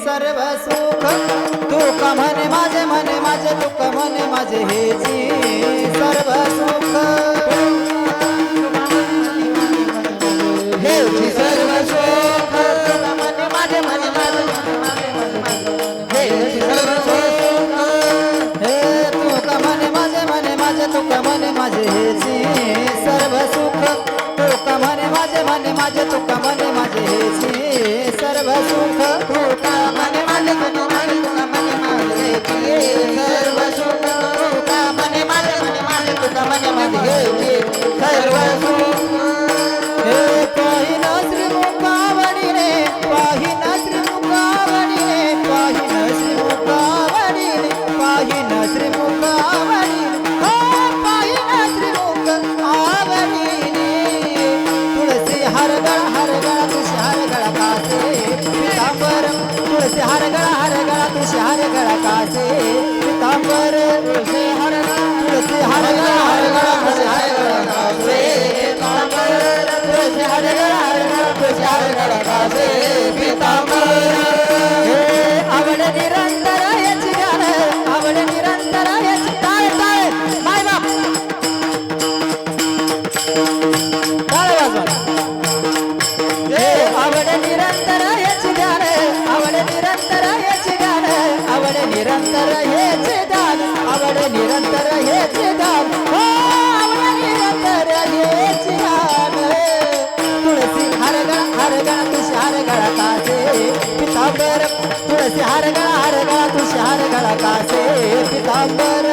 सर्व सुख तुका म्हणे माझे म्हणे माझे तुका म्हणे माझे हेची माझे तुक माझे माझे हेची. सर्व सुख तुक म्हणे माझे म्हणे माझे तुक म्हणे माझे हेची. सर्व सुख तुक म्हणे माझे म्हणे माझे तुक म्हणे माझे हेची. सर्व सुख तुक म्हणे माझे म्हणे माझे तुक म्हणे माझे हेची. सर्व सुख तुळशी हरगळ कासे पितांबर तुळशी हरगळ हरगळ तुळशी हरगळ कासे पितांबर तुळशी हरगळ आवड निरंतर हेच गाण आवड निरंतर हेच गाण आवड निरंतर हेच दान आवड निरंतर हेच दान हो, आवड निरंतर हेच दान तुळसी हरगळ हरगळ तुळशी हरगळ कासे. पितांबर तुळसी हरगळ हरगळ तुळशी हरगळ कासे. पितांबर